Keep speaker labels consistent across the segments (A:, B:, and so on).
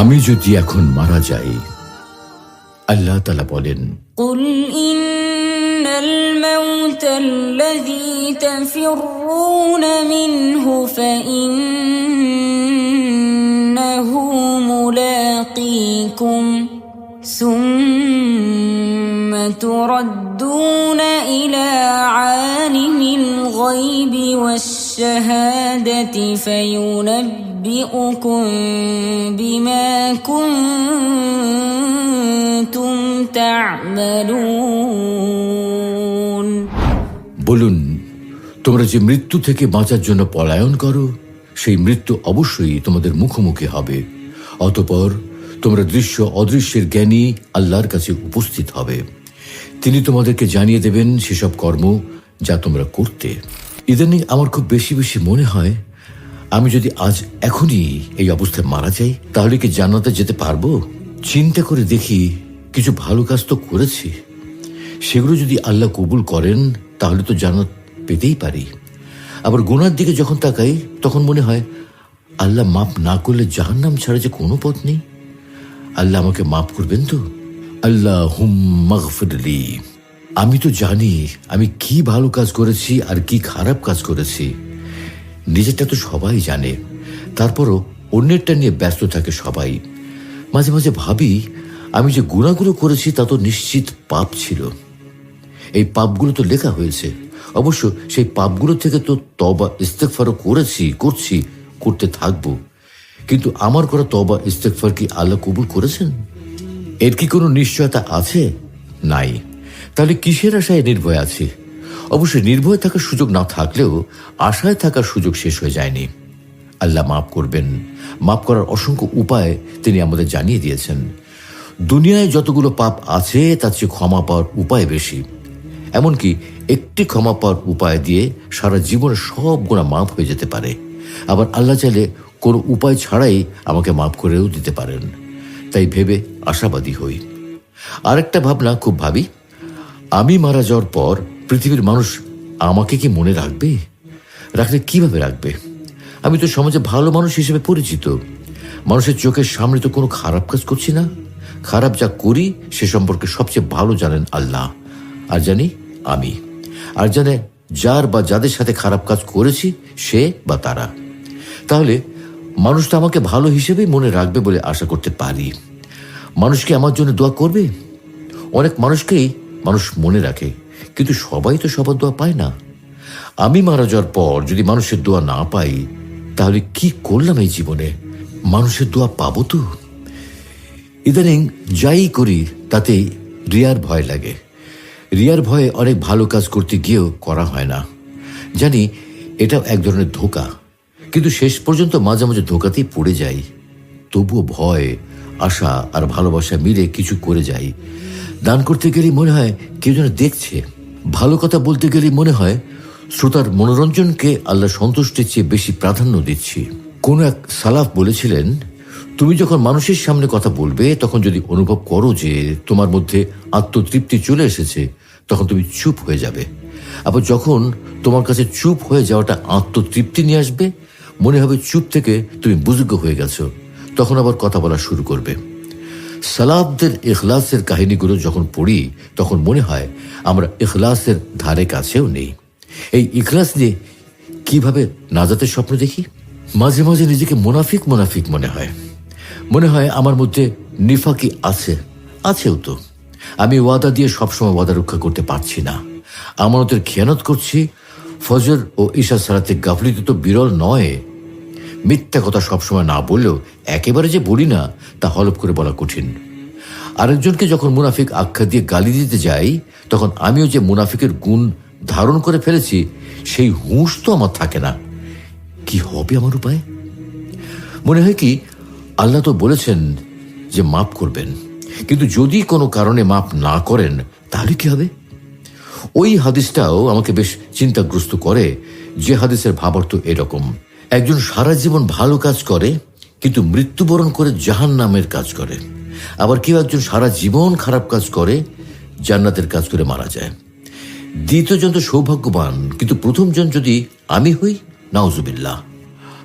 A: আমি যদি এখন মারা যাই আল্লাহ তালা বলেন
B: قل إن الموت الذي تفرون منه فإنه ملاقيكم ثم تردون إلى عالم الغيب والشهادة فينبئكم بما كنتم تعملون
A: বলুন তোমরা যে মৃত্যু থেকে বাঁচার জন্য পলায়ন করো সেই মৃত্যু অবশ্যই তোমাদের মুখোমুখি হবে অতপর তোমরা দৃশ্য অদৃশ্যের জ্ঞানী আল্লাহর কাছে উপস্থিত হবে তিনি তোমাদেরকে জানিয়ে দেবেন সেসব কর্ম যা তোমরা করতে ইদানিং আমার খুব বেশি বেশি মনে হয় আমি যদি আজ এখনই এই অবস্থায় মারা যাই, তাহলে কি জান্নাতে যেতে পারব? চিন্তা করে দেখি কিছু ভালো কাজ তো করেছি। সেগুলো যদি আল্লাহ কবুল করেন, তাহলে তো জান্নাত পেতেই পারি। আবার গুনার দিকে যখন তাকাই, তখন মনে হয়, আল্লাহ মাপ না করলে জাহান্নাম ছাড়া যে কোনো পথ নেই। আল্লাহ আমাকে মাফ করবেন তো? আল্লাহ হুম আমি তো জানি আমি কি ভালো কাজ করেছি আর কি খারাপ কাজ করেছি। নিজেরটা তো সবাই জানে। তারপরও অন্যেরটা নিয়ে ব্যস্ত থাকে সবাই। মাঝে মাঝে ভাবি, আমি যে গুণাগুলো করেছি তা তো নিশ্চিত পাপ ছিল। এই পাপগুলো তো লেখা হয়েছে। অবশ্য সেই পাপগুলো থেকে তো তবা ইস্তেকফারও করেছি, করছি, করতে থাকব। কিন্তু আমার করা তবা ইস্তেকফার কি আল্লাহ কবুল করেছেন? এর কি কোনো নিশ্চয়তা আছে? নাই। তাহলে কিসের আশায় নির্ভয় আছি? অবশ্যই নির্ভয় থাকার সুযোগ না থাকলেও আশায় থাকার সুযোগ শেষ হয়ে যায়নি। আল্লাহ মাফ করবেন। মাফ করার অসংখ্য উপায় তিনি আমাদের জানিয়ে দিয়েছেন। দুনিয়ায় যতগুলো পাপ আছে, তার চেয়ে ক্ষমা পাওয়ার উপায় বেশি। এমনকি একটি ক্ষমা পাওয়ার উপায় দিয়ে সারা জীবনের সব গুণা মাফ হয়ে যেতে পারে। আবার আল্লাহ চাইলে কোনো উপায় ছাড়াই আমাকে মাফ করেও দিতে পারেন। তাই ভেবে আশাবাদী হই। আরেকটা ভাবনা খুব ভাবি। আমি মারা যাওয়ার পর পৃথিবীর মানুষ আমাকে কি মনে রাখবে? রাখলে কীভাবে রাখবে? আমি তো সমাজে ভালো মানুষ হিসেবে পরিচিত। মানুষের চোখের সামনে তো কোনো খারাপ কাজ করছি না। খারাপ যা করি, সে সম্পর্কে সবচেয়ে ভালো জানেন আল্লাহ। আর জানি আমি। আর জানে যার বা যাদের সাথে খারাপ কাজ করেছি, সে বা তারা। তাহলে মানুষ তো আমাকে ভালো হিসেবেই মনে রাখবে বলে আশা করতে পারি। মানুষ কি আমার জন্য দোয়া করবে? অনেক মানুষকেই মানুষ মনে রাখে। কিন্তু সবাই তো সবার দোয়া পায় না। আমি মারা যাওয়ার পর যদি মানুষের দোয়া না পাই, তাহলে কি করলাম এই জীবনে? মানুষের দোয়া পাবো তো? ইদানিং যাই করি তাতে রিয়ার ভয় লাগে। রিয়ার ভয়ে অনেক ভালো কাজ করতে গিয়েও করা হয় না। জানি এটা এক ধরনের ধোকা, কিন্তু শেষ পর্যন্ত মাঝে মাঝে ধোকাতেই পড়ে যাই। তবুও ভয়, আশা আর ভালোবাসা মিলে কিছু করে যাই। দান করতে গেলেই মনে হয় কেউ যেন দেখছে। ভালো কথা বলতে গেলে মনে হয় শ্রোতার মনোরঞ্জনকে আল্লাহ সন্তুষ্টির চেয়ে বেশি প্রাধান্য দিচ্ছি। কোন এক সালাফ বলেছিলেন, তুমি যখন মানুষের সামনে কথা বলবে, তখন যদি অনুভব করো যে তোমার মধ্যে আত্মতৃপ্তি চলে এসেছে, তখন তুমি চুপ হয়ে যাবে। আবার যখন তোমার কাছে চুপ হয়ে যাওয়াটা আত্মতৃপ্তি নিয়ে আসবে, মনে হবে চুপ থেকে তুমি বুজুর্গ হয়ে গেছো, তখন আবার কথা বলা শুরু করবে। সালাবদের ইখলাসের কাহিনীগুলো যখন পড়ি, তখন মনে হয় আমরা ইখলাসের ধারে কাছেও নেই। এই ইখলাস নিয়ে কীভাবে নাজাতের স্বপ্ন দেখি? মাঝে মাঝে নিজেকে মুনাফিক মুনাফিক মনে হয়। মনে হয় আমার মধ্যে নিফাকি আছে, আছেও তো। আমি ওয়াদা দিয়ে সবসময় ওয়াদা রক্ষা করতে পারছি না। আমানতের খেয়ানত করছি, ফজর ও ঈশা সারাতে গাফলিতে তো বিরল নয় মিথ্যা কথা সবসময় না বললেও একেবারে যে বলি না, তা হলপ করে বলা কঠিন। আরেকজনকে যখন মুনাফিক আখ্যা দিয়ে গালি দিতে যাই, তখন আমিও যে মুনাফিকের গুণ ধারণ করে ফেলেছি, সেই হুঁশ তো আমার থাকে না। কি হবে আমার উপায়? মনে হয় কি, আল্লাহ তো বলেছেন যে মাফ করবেন। কিন্তু যদি কোনো কারণে মাফ না করেন, তাহলে কি হবে? ওই হাদিসটাও আমাকে বেশ চিন্তাগ্রস্ত করে, যে হাদিসের ভাবার্থ এরকম। একজন সারা জীবন ভালো কাজ করে, কিন্তু মৃত্যুবরণ করে জাহান নামের কাজ করে। আবার কেউ একজন সারা জীবন খারাপ কাজ করে, জান্নাতের কাজ করে মারা যায়। দ্বিতীয়জন তো সৌভাগ্যবান, কিন্তু প্রথমজন যদি আমি হই, নাউজুবিল্লাহ।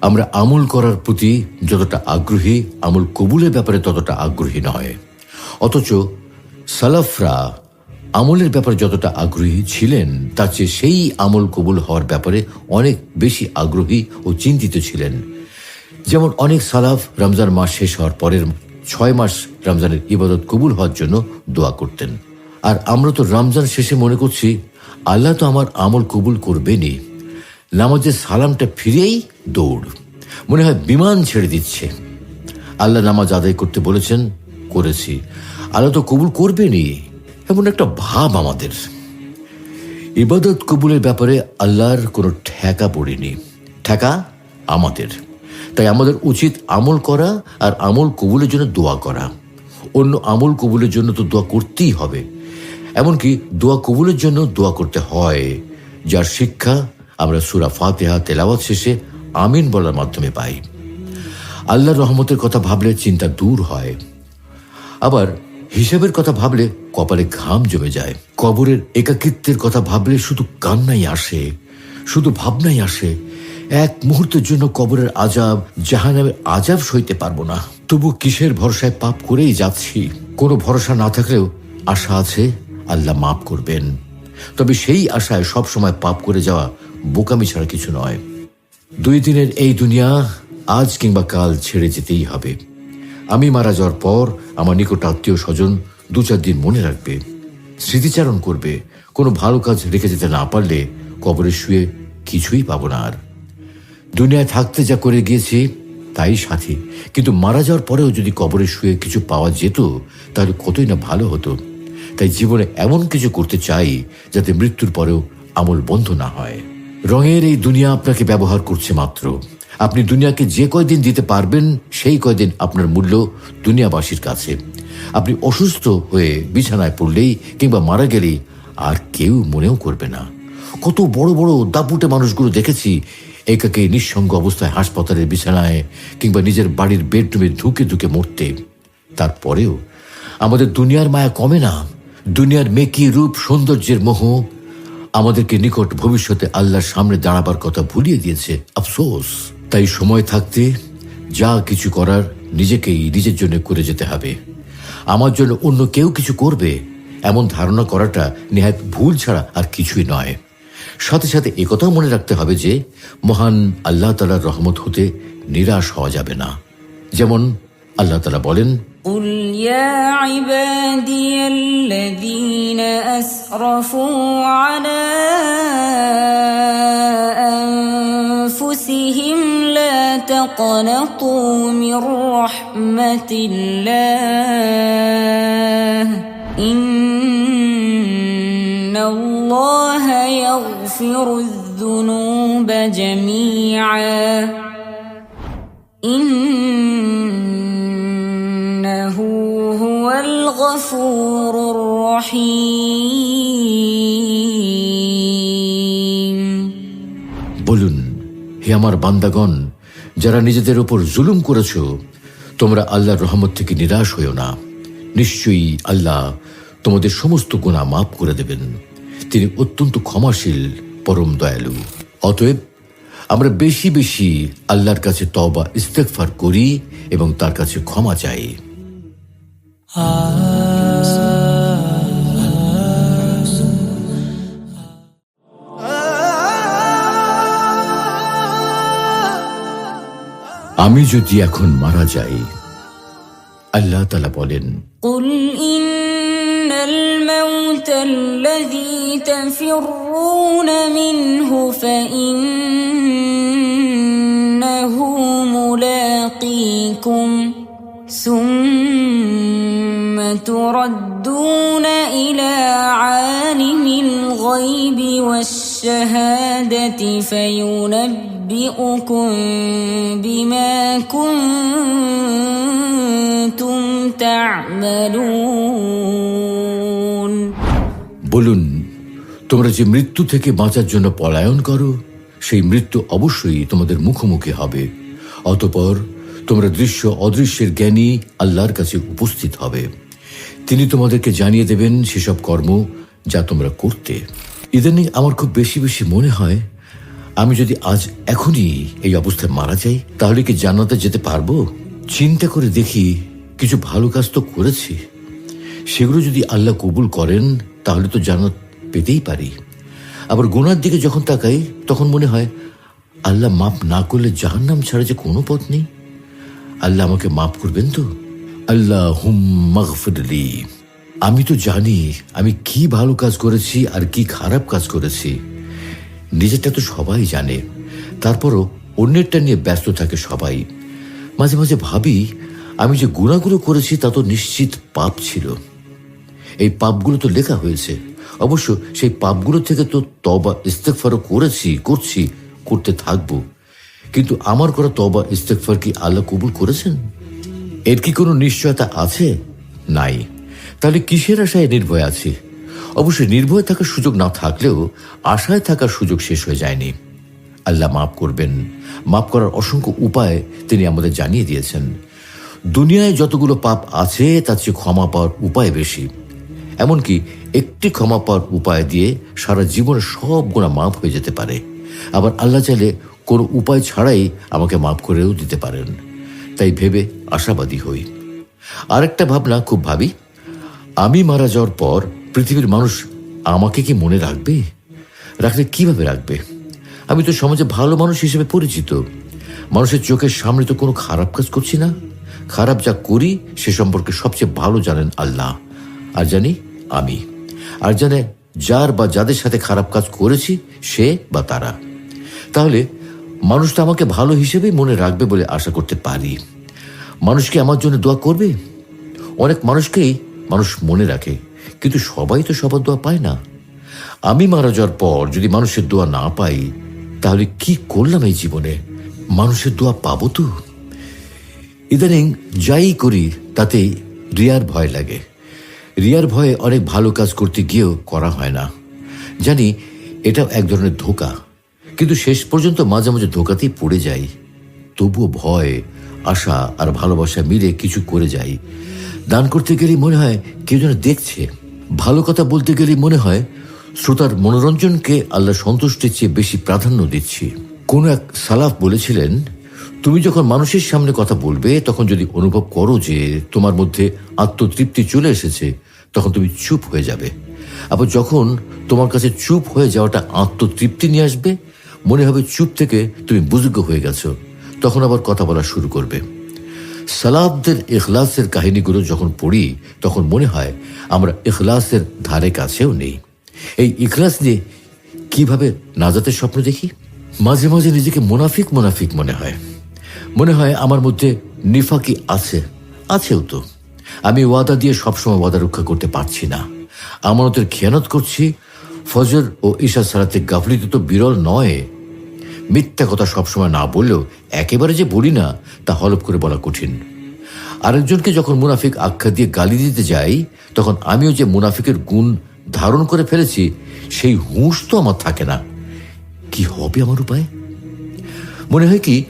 A: আমরা আমল করার প্রতি যতটা আগ্রহী, আমল কবুলের ব্যাপারে ততটা আগ্রহী নয়। অথচ সালাফরা আমলের ব্যাপারে যতটা আগ্রহী ছিলেন, তার চেয়ে সেই আমল কবুল হওয়ার ব্যাপারে অনেক বেশি আগ্রহী ও চিন্তিত ছিলেন। যেমন অনেক সালাফ রমজান মাস শেষ হওয়ার পরের ছয় মাস রমজানের ইবাদত কবুল হওয়ার জন্য দোয়া করতেন। আর আমরা তো রমজান শেষে মনে করছি, আল্লাহ তো আমার আমল কবুল করবেনই। নামাজের সালামটা ফিরেই দৌড়। মনে হয় বিমান ছেড়ে দিচ্ছে। আল্লাহ নামাজ আদায় করতে বলেছেন, করেছি। আল্লাহ তো কবুল করবেনই। এমন একটা ভাব আমাদের। ইবাদত কবুলের ব্যাপারে আল্লাহর কোনো ঠেকা পড়েনি। ঠেকা আমাদের। তাই আমাদের উচিত আমল করা আর আমল কবুলের জন্য দোয়া করা। অন্য আমল কবুলের জন্য তো দোয়া করতেই হবে। এমনকি দোয়া কবুলের জন্য দোয়া করতে হয়, যার শিক্ষা আমরা সুরা ফাতেহা তেলাওয়াত শেষে আমিন বলার মাধ্যমে পাই। আল্লাহর রহমতের কথা ভাবলে চিন্তা দূর হয়। আবার হিসাবের কথা ভাবলে কপালে ঘাম জমে যায়। কবরের একাকিত্বের কথা ভাবলে শুধু কান্নাই আসে, শুধু ভাবনাই আসে। এক মুহূর্তের জন্য কবরের আজাব জাহানামের আজাব সইতে পারব না। তবু কিসের ভরসায় পাপ করেই যাচ্ছি? কোনো ভরসা না থাকলেও আশা আছে, আল্লাহ মাফ করবেন। তবে সেই আশায় সবসময় পাপ করে যাওয়া বোকামি ছাড়া কিছু নয়। দুই দিনের এই দুনিয়া আজ কিংবা কাল ছেড়ে যেতেই হবে। আমি মারা যাওয়ার পর আমার নিকট আত্মীয় স্বজন দু চার দিন মনে রাখবে, স্মৃতিচারণ করবে, কোনো ভালো কাজ রেখে যেতে না পারলে কবরে শুয়ে কিছুই পাবো না আর। দুনিয়ায় থাকতে যা করে গিয়েছি তাই সাথী, কিন্তু মারা যাওয়ার পরেও যদি কবরে শুয়ে কিছু পাওয়া যেত তাহলে কতই না ভালো হতো। তাই জীবনে এমন কিছু করতে চাই যাতে মৃত্যুর পরেও আমল বন্ধ না হয়। রঙের এই দুনিয়া আপনাকে ব্যবহার করছে মাত্র। আপনি দুনিয়াকে যে কয়দিন দিতে পারবেন, সেই কয়দিন আপনার মূল্য দুনিয়াবাসীর কাছে। আপনি অসুস্থ হয়ে বিছানায় পড়লেই কিংবা মারা গেলেই আর কেউ মনেও করবে না। কত বড় বড় দাপুটে মানুষগুলো দেখেছি, একাকে নিঃসঙ্গ অবস্থায় হাসপাতালের বিছানায় কিংবা নিজের বাড়ির বেডরুমে ধুকে ধুকে মরতে। তারপরেও আমাদের দুনিয়ার মায়া কমে না। দুনিয়ার মেকি রূপ সৌন্দর্যের মোহ আমাদেরকে নিকট ভবিষ্যতে আল্লাহর সামনে দাঁড়াবার কথা ভুলিয়ে দিয়েছে। আফসোস। তাই সময় থাকতে যা কিছু করার নিজেকেই নিজের জন্য করে যেতে হবে আমার জন্য অন্য কেউ কিছু করবে এমন ধারণা করাটা নেহাত ভুল ছাড়া আর কিছুই নয় সাথে সাথে একথাও মনে রাখতে হবে যে মহান আল্লাহ তালার রহমত হতে নিরাশ হওয়া যাবে না যেমন আল্লাহ তালা বলেন
B: قل يا عبادي الذين أسرفوا على أنفسهم لا تقنطوا من رحمة الله إن الله يغفر الذنوب جميعا إنه هو الغفور الرحيم
A: বলুন হে আমার বান্দাগণ যারা নিজেদের উপর জুলুম করেছ, তোমরা আল্লাহর রহমত থেকে নিরাশ হইও না। নিশ্চয়ই আল্লাহ তোমাদের সমস্ত গুণা মাফ করে দেবেন। তিনি অত্যন্ত ক্ষমাশীল, পরম দয়ালু। অতএব আমরা বেশি বেশি আল্লাহর কাছে তবা ইস্তেকফার করি এবং তার কাছে ক্ষমা চাই। আমি যদি এখন মারা যাই আল্লাহ তালা বলেন
B: قل إن الموت الذي تفرون منه فإنه ملاقيكم ثم تردون إلى عالم الغيب والشهادة فينبئكم بما كنتم تعملون
A: বলুন তোমরা যে মৃত্যু থেকে বাঁচার জন্য পলায়ন করো সেই মৃত্যু অবশ্যই তোমাদের মুখোমুখি হবে অতপর তোমরা দৃশ্য অদৃশ্যের জ্ঞানী আল্লাহর কাছে উপস্থিত হবে তিনি তোমাদেরকে জানিয়ে দেবেন সেসব কর্ম যা তোমরা করতে ইদানিং আমার খুব বেশি বেশি মনে হয় আমি যদি আজ এখনই এই অবস্থায় মারা যাই, তাহলে কি জান্নাতে যেতে পারব? চিন্তা করে দেখি কিছু ভালো কাজ তো করেছি। সেগুলো যদি আল্লাহ কবুল করেন, তাহলে তো জান্নাত পেতেই পারি। আবার গোনার দিকে যখন তাকাই, তখন মনে হয়, আল্লাহ মাপ না করলে জাহান্নাম ছাড়া যে কোনো পথ নেই। আল্লাহ আমাকে মাফ করবেন তো? আল্লাহ হুম মাগফিরলি আমি তো জানি আমি কি ভালো কাজ করেছি আর কি খারাপ কাজ করেছি। নিজেরটা তো সবাই জানে। তারপরও অন্যেরটা নিয়ে ব্যস্ত থাকে সবাই। মাঝে মাঝে ভাবি, আমি যে গুণাগুলো করেছি তা তো নিশ্চিত পাপ ছিল। এই পাপগুলো তো লেখা হয়েছে। অবশ্য সেই পাপগুলো থেকে তো তবা ইস্তেকফারও করেছি, করছি, করতে থাকব। কিন্তু আমার করা তবা ইস্তেকফার কি আল্লাহ কবুল করেছেন? এর কি কোনো নিশ্চয়তা আছে? নাই। তাহলে কিসের আশায় নির্ভয় আছি? অবশ্যই নির্ভয় থাকার সুযোগ না থাকলেও আশায় থাকার সুযোগ শেষ হয়ে যায়নি। আল্লাহ মাফ করবেন। মাফ করার অসংখ্য উপায় তিনি আমাদের জানিয়ে দিয়েছেন। দুনিয়ায় যতগুলো পাপ আছে, তার চেয়ে ক্ষমা পাওয়ার উপায় বেশি। এমনকি একটি ক্ষমা পাওয়ার উপায় দিয়ে সারা জীবনের সব গুণা মাফ হয়ে যেতে পারে। আবার আল্লাহ চাইলে কোনো উপায় ছাড়াই আমাকে মাফ করেও দিতে পারেন। তাই ভেবে আশাবাদী হই। আরেকটা ভাবনা খুব ভাবি। আমি মারা যাওয়ার পর পৃথিবীর মানুষ আমাকে কি মনে রাখবে? রাখলে কীভাবে রাখবে? আমি তো সমাজে ভালো মানুষ হিসেবে পরিচিত। মানুষের চোখের সামনে তো কোনো খারাপ কাজ করছি না। খারাপ যা করি, সে সম্পর্কে সবচেয়ে ভালো জানেন আল্লাহ। আর জানি আমি। আর জানে যার বা যাদের সাথে খারাপ কাজ করেছি, সে বা তারা। তাহলে মানুষ তো আমাকে ভালো হিসেবেই মনে রাখবে বলে আশা করতে পারি। মানুষ কি আমার জন্য দোয়া করবে? অনেক মানুষকেই মানুষ মনে রাখে। কিন্তু সবাই তো সবার দোয়া পায় না। আমি মারা যাওয়ার পর যদি মানুষের দোয়া না পাই, তাহলে কি করলাম এই জীবনে? মানুষের দোয়া পাবো তো? ইদানিং যাই করি তাতে রিয়ার ভয় লাগে। রিয়ার ভয়ে অনেক ভালো কাজ করতে গিয়েও করা হয় না। জানি এটা এক ধরনের ধোকা, কিন্তু শেষ পর্যন্ত মাঝে মাঝে ধোকাতেই পড়ে যাই। তবুও ভয়, আশা আর ভালোবাসা মিলে কিছু করে যাই। দান করতে গেলেই মনে হয় কেউ যেন দেখছে। ভালো কথা বলতে গেলেই মনে হয় শ্রোতার মনোরঞ্জনকে আল্লাহ সন্তুষ্টির চেয়ে বেশি প্রাধান্য দিচ্ছি। কোন এক সালাফ বলেছিলেন, তুমি যখন মানুষের সামনে কথা বলবে, তখন যদি অনুভব করো যে তোমার মধ্যে আত্মতৃপ্তি চলে এসেছে, তখন তুমি চুপ হয়ে যাবে। আবার যখন তোমার কাছে চুপ হয়ে যাওয়াটা আত্মতৃপ্তি নিয়ে আসবে, মনে হবে চুপ থেকে তুমি বুজুর্গ হয়ে গেছো, তখন আবার কথা বলা শুরু করবে। সালাবদের ইখলাসের কাহিনীগুলো যখন পড়ি, তখন মনে হয় আমরা ইখলাসের ধারে কাছেও নেই। এই ইখলাস নিয়ে কীভাবে নাজাতের স্বপ্ন দেখি? মাঝে মাঝে নিজেকে মুনাফিক মুনাফিক মনে হয়। মনে হয় আমার মধ্যে নিফাকি আছে, আছেও তো। আমি ওয়াদা দিয়ে সবসময় ওয়াদা রক্ষা করতে পারছি না। আমানতের খেয়ানত করছি, ফজর ও ঈশা সারাতে গাফলিতে তো বিরল নয় মিথ্যা কথা সবসময় না বললেও একেবারে যে বলি না, তা হলপ করে বলা কঠিন। আরেকজনকে যখন মুনাফিক আখ্যা দিয়ে গালি দিতে যাই, তখন আমিও যে মুনাফিকের গুণ ধারণ করে ফেলেছি, সেই হুঁশ তো আমার থাকে না। কি হবে আমার উপায়? মনে হয় কি,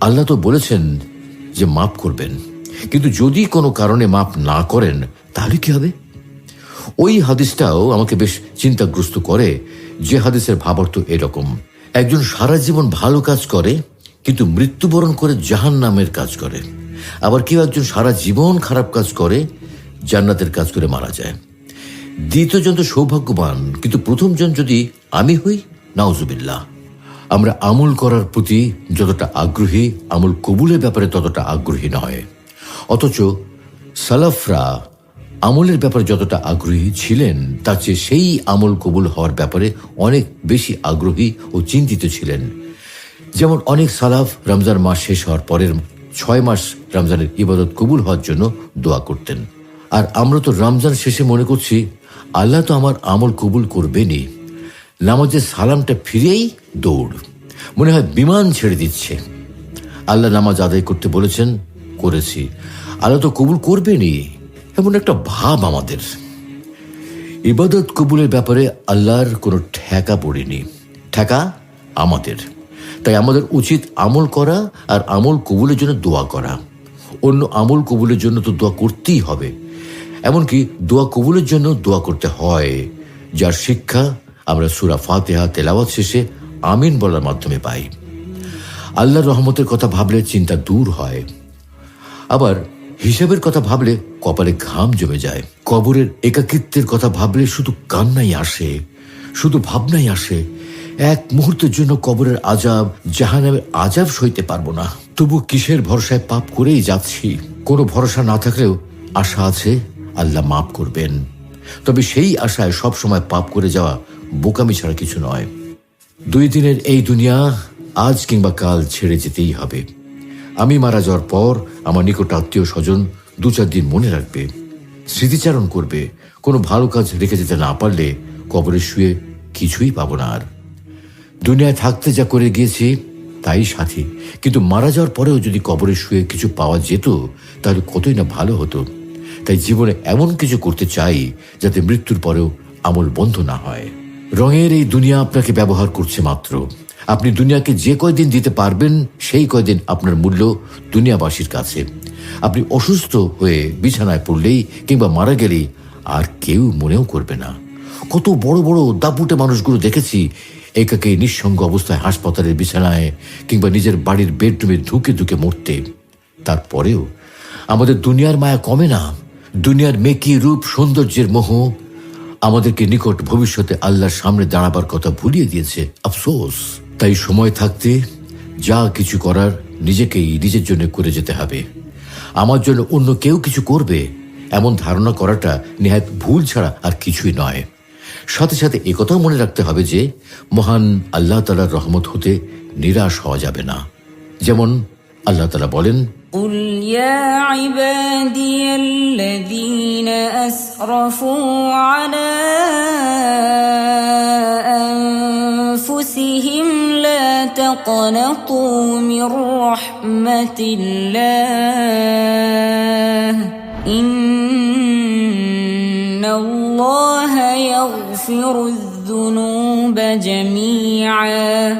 A: আল্লাহ তো বলেছেন যে মাফ করবেন। কিন্তু যদি কোনো কারণে মাফ না করেন, তাহলে কি হবে? ওই হাদিসটাও আমাকে বেশ চিন্তাগ্রস্ত করে, যে হাদিসের ভাবার্থ এরকম। একজন সারা জীবন ভালো কাজ করে, কিন্তু মৃত্যুবরণ করে জাহান নামের কাজ করে। আবার কেউ একজন সারা জীবন খারাপ কাজ করে, জান্নাতের কাজ করে মারা যায়। দ্বিতীয়জন তো সৌভাগ্যবান, কিন্তু প্রথমজন যদি আমি হই, নাউজুবিল্লাহ। আমরা আমল করার প্রতি যতটা আগ্রহী, আমল কবুলের ব্যাপারে ততটা আগ্রহী নয়। অথচ সালাফরা আমলের ব্যাপারে যতটা আগ্রহী ছিলেন, তার চেয়ে সেই আমল কবুল হওয়ার ব্যাপারে অনেক বেশি আগ্রহী ও চিন্তিত ছিলেন। যেমন অনেক সালাফ রমজান মাস শেষ হওয়ার পরের ছয় মাস রমজানের ইবাদত কবুল হওয়ার জন্য দোয়া করতেন। আর আমরা তো রমজান শেষে মনে করছি, আল্লাহ তো আমার আমল কবুল করবেনই। নামাজের সালামটা ফিরেই দৌড়। মনে হয় বিমান ছেড়ে দিচ্ছে। আল্লাহ নামাজ আদায় করতে বলেছেন, করেছি। আল্লাহ তো কবুল করবেনই। এমন একটা ভাব আমাদের। ইবাদত কবুলের ব্যাপারে আল্লাহর কোনো ঠেকা পড়েনি। ঠেকা আমাদের। তাই আমাদের উচিত আমল করা আর আমল কবুলের জন্য দোয়া করা। অন্য আমল কবুলের জন্য তো দোয়া করতেই হবে। এমনকি দোয়া কবুলের জন্য দোয়া করতে হয়, যার শিক্ষা আমরা সুরা ফাতেহা তেলাওয়াত শেষে আমিন বলার মাধ্যমে পাই। আল্লাহর রহমতের কথা ভাবলে চিন্তা দূর হয়। আবার হিসাবের কথা ভাবলে কপালে ঘাম জমে যায়। কবরের একাকিত্বের কথা ভাবলে শুধু কান্নাই আসে, শুধু ভাবনাই আসে। এক মুহূর্তের জন্য কবরের আজাব জাহানামের আজাব সইতে পারব না। তবু কিসের ভরসায় পাপ করেই যাচ্ছি? কোনো ভরসা না থাকলেও আশা আছে, আল্লাহ মাফ করবেন। তবে সেই আশায় সবসময় পাপ করে যাওয়া বোকামি ছাড়া কিছু নয়। দুই দিনের এই দুনিয়া আজ কিংবা কাল ছেড়ে যেতেই হবে। আমি মারা যাওয়ার পর আমার নিকট আত্মীয় স্বজন দু চার দিন মনে রাখবে, স্মৃতিচারণ করবে, কোনো ভালো কাজ রেখে যেতে না পারলে কবরে শুয়ে কিছুই পাবো না আর। দুনিয়ায় থাকতে যা করে গিয়েছি তাই সাথী, কিন্তু মারা যাওয়ার পরেও যদি কবরে শুয়ে কিছু পাওয়া যেত, তাহলে কতই না ভালো হতো। তাই জীবনে এমন কিছু করতে চাই যাতে মৃত্যুর পরেও আমল বন্ধ না হয়। রঙের এই দুনিয়া আপনাকে ব্যবহার করছে মাত্র। আপনি দুনিয়াকে যে কয়দিন দিতে পারবেন, সেই কয়দিন আপনার মূল্য দুনিয়াবাসীর কাছে। আপনি অসুস্থ হয়ে বিছানায় পড়লেই কিংবা মারা গেলেই আর কেউ মনেও করবে না। কত বড় বড় দাপুটে মানুষগুলো দেখেছি, একাকে নিঃসঙ্গ অবস্থায় হাসপাতালের বিছানায় কিংবা নিজের বাড়ির বেডরুমে ধুকে ধুকে মরতে। তারপরেও আমাদের দুনিয়ার মায়া কমে না। দুনিয়ার মেকি রূপ সৌন্দর্যের মোহ আমাদেরকে নিকট ভবিষ্যতে আল্লাহর সামনে দাঁড়াবার কথা ভুলিয়ে দিয়েছে। আফসোস। তাই সময় থাকতে যা কিছু করার নিজেকেই নিজের জন্য করে যেতে হবে আমার জন্য অন্য কেউ কিছু করবে এমন ধারণা করাটা নেহাত ভুল ছাড়া আর কিছুই নয় সাথে সাথে একথাও মনে রাখতে হবে যে মহান আল্লাহ তালার রহমত হতে নিরাশ হওয়া যাবে না যেমন আল্লাহ তালা বলেন
B: قل يا عبادي الذين أسرفوا على أنفسهم لا تقنطوا من رحمة الله إن الله يغفر الذنوب جميعا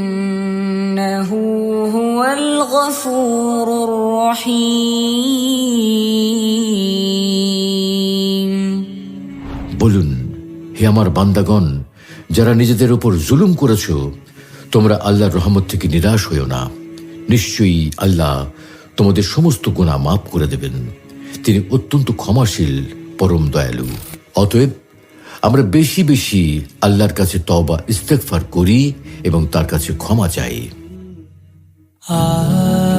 B: إنه هو الغفور الرحيم
A: বলুন হে আমার বান্দাগণ যারা নিজেদের উপর জুলুম করেছ, তোমরা আল্লাহর রহমত থেকে নিরাশ হইও না। নিশ্চয়ই আল্লাহ তোমাদের সমস্ত গুণা মাফ করে দেবেন। তিনি অত্যন্ত ক্ষমাশীল, পরম দয়ালু। অতএব, আমরা বেশি বেশি আল্লাহর কাছে তবা ইস্তেকফার করি এবং তার কাছে ক্ষমা চাই।
C: Ah